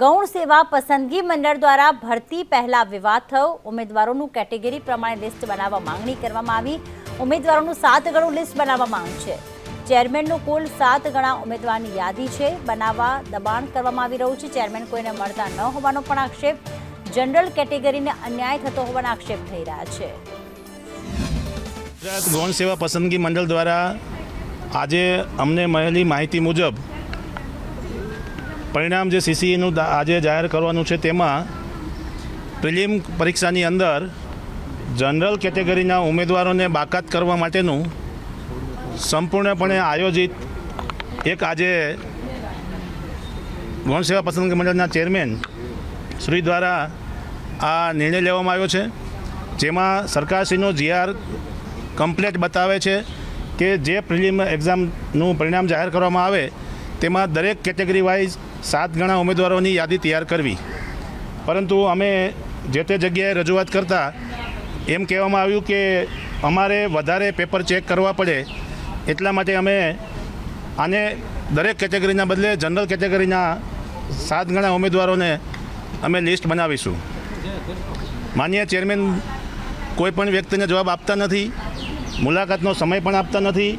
ગૌણ સેવા પસંદગી મંડળ દ્વારા ભરતી પહેલા વિવાદ થયો. ઉમેદવારોનું કેટેગરી પ્રમાણે લિસ્ટ બનાવવા માંગણી કરવામાં આવી. ઉમેદવારોનું સાત ગણું લિસ્ટ બનાવવામાં આવ્યું છે. ચેરમેનનું કુલ સાત ગણા ઉમેદવારની યાદી છે. બનાવવા દબાણ કરવામાં આવી રહ્યું છે. ચેરમેન કોઈને મળતા ન હોવાનો પણ આક્ષેપ. જનરલ કેટેગરીને અન્યાય થતો હોવાના આક્ષેપ થઈ રહ્યા છે. ગૌણ સેવા પસંદગી મંડળ દ્વારા આજે અમને મળેલી માહિતી મુજબ પરિણામ જે સીસીઈનું આજે જાહેર કરવાનું છે તેમાં પ્રિલિમ પરીક્ષાની અંદર જનરલ કેટેગરીના ઉમેદવારોને બાકાત કરવા માટેનું સંપૂર્ણપણે આયોજિત એક આજે ગૌણ પસંદગી મંડળના ચેરમેન શ્રી દ્વારા આ નિર્ણય લેવામાં આવ્યો છે. જેમાં સરકારશ્રીનો જીઆર કમ્પ્લેટ બતાવે છે કે જે પ્રિલિમ એક્ઝામનું પરિણામ જાહેર કરવામાં આવે, તેમાં દરેક કેટેગરી વાઇઝ સાત ગણા ઉમેદવારોની યાદી તૈયાર કરવી. પરંતુ અમે જે તે જગ્યાએ રજૂઆત કરતાં એમ કહેવામાં આવ્યું કે અમારે વધારે પેપર ચેક કરવા પડે. એટલા માટે અમે આને દરેક કેટેગરીના બદલે જનરલ કેટેગરીના સાત ગણા ઉમેદવારોને અમે લિસ્ટ બનાવીશું. માન્ય ચેરમેન કોઈ પણ વ્યક્તિને જવાબ આપતા નથી, મુલાકાતનો સમય પણ આપતા નથી.